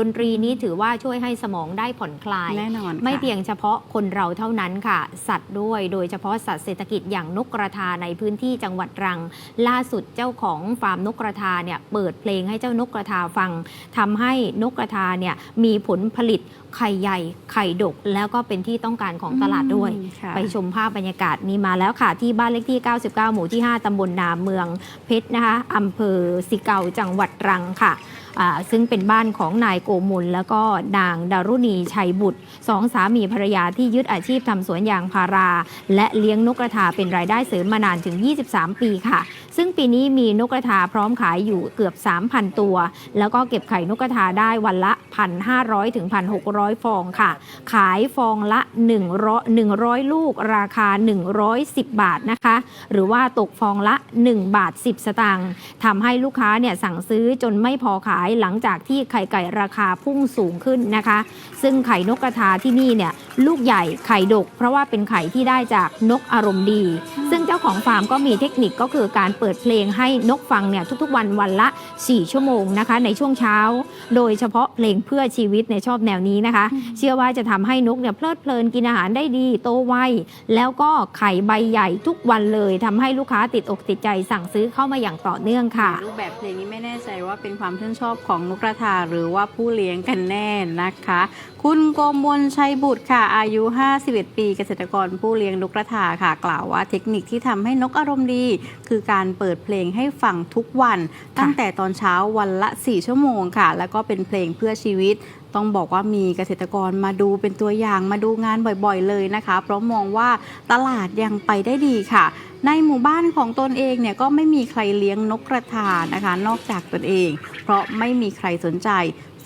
ดนตรีนี้ถือว่าช่วยให้สมองได้ผ่อนคลายแน่นอนค่ะไม่เพียงเฉพาะคนเราเท่านั้นค่ะ สัตว์ด้วยโดยเฉพาะสัตว์เศรษฐกิจอย่างนกกระทาในพื้นที่จังหวัดตรัง ล่าสุดเจ้าของฟาร์มนกกระทาเนี่ยเปิดเพลงให้เจ้านกกระทาฟังทำให้นกกระทาเนี่ยมีผลผลิตไข่ใหญ่ไข่ดก แล้วก็เป็นที่ต้องการของตลาดด้วยอืมค่ะไปชมภาพบรรยากาศนี้มาแล้วค่ะ ที่บ้านเลขที่ 99 หมู่ที่ 5ตำบลนาเมืองเพชรนะคะอำเภอสิเกาจังหวัดตรังค่ะอ่า ซึ่งเป็นบ้านของนายโกมุลแล้วก็นางดารุณีชัยบุตรสองสามีภรรยาที่ยึดอาชีพทำสวนยางพารา และเลี้ยงนกกระทาเป็นรายได้เสริมมานานถึง 23 ปีค่ะ ซึ่งปีนี้มีนกกระทาพร้อมขายอยู่เกือบ 3,000 ตัว แล้วก็เก็บไข่นกกระทาได้วันละ 1,500ถึง1,600 ฟองค่ะ ขายฟองละ 100 100 ลูกราคา 110 บาทนะคะ หรือว่าตกฟองละ 1 บาท 10 สตางค์ทำให้ลูกค้าเนี่ยสั่งซื้อจนไม่พอขายหลังจากที่ไข่ไก่ราคาพุ่งสูงขึ้นนะคะ ซึ่งไข่นกกระทาที่นี่เนี่ยลูกใหญ่ไข่ดก เพราะว่าเป็นไข่ที่ได้จากนกอารมณ์ดี เจ้าของฟาร์มก็มีเทคนิคก็คือการเปิดเพลงให้นกฟังเนี่ยทุกๆวันวันละ 4 ชั่วโมงนะคะในช่วงเช้า โดยเฉพาะเพลงเพื่อชีวิตในยชอบแนวนี้นะคะ เชื่อว่าจะทำให้นกเนี่ยเพลิดเพลินกินอาหารได้ดีโตไวแล้วก็ไข่ใบใหญ่ทุกวันเลยทำให้ลูกค้าติดอกติดใจสั่งซื้อเข้ามาอย่างต่อเนื่องค่ะรูปแบบเพลงนี้ไม่แน่ใจว่าเป็นความชื่นชอบของนกกระทาหรือว่าผู้เลี้ยงกันแน่นะคะ คุณโกมลชัยบุตรค่ะอายุ 51 ปีเกษตรกรผู้เลี้ยงนกกระทาค่ะ กล่าวว่าเทคนิคที่ทำให้นกอารมณ์ดี คือการเปิดเพลงให้ฟังทุกวัน ตั้งแต่ตอนเช้าวันละ 4 ชั่วโมงค่ะ แล้วก็เป็นเพลงเพื่อชีวิตต้องบอกว่ามีเกษตรกรมาดูเป็นตัวอย่างมาดูงานบ่อยๆเลยนะคะ เพราะมองว่าตลาดยังไปได้ดีค่ะ ในหมู่บ้านของตนเองเนี่ยก็ไม่มีใครเลี้ยงนกกระทานะคะ นอกจากตนเอง เพราะไม่มีใครสนใจ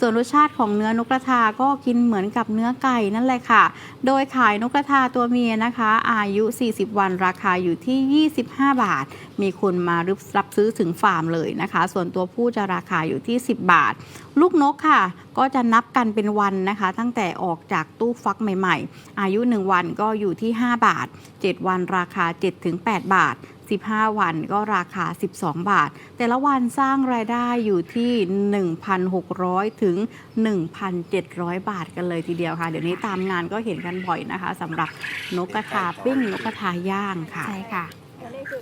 ส่วนรสชาติของเนื้อนกกระทาก็กินเหมือนกับเนื้อไก่นั่นแหละค่ะ โดยขายนกกระทาตัวเมียนะคะ อายุ 40 วันราคาอยู่ที่ 25 บาท มีคนมารับซื้อถึงฟาร์มเลยนะคะ ส่วนตัวผู้จะราคาอยู่ที่ 10 บาท ลูกนกค่ะ ก็จะนับกันเป็นวันนะคะ ตั้งแต่ออกจากตู้ฟักใหม่ ๆ อายุ 1 วันก็อยู่ที่ 5 บาท 7 วันราคา 7-8 บาท 15 วันก็ราคา 12 บาท แต่ละวันสร้างรายได้อยู่ที่ 1,600 ถึง 1,700 บาทกันเลยทีเดียวค่ะ เดี๋ยวนี้ตามงานก็เห็นกันบ่อยนะคะสำหรับนกกระทาปิ้งนกกระทาย่างค่ะ ใช่ค่ะ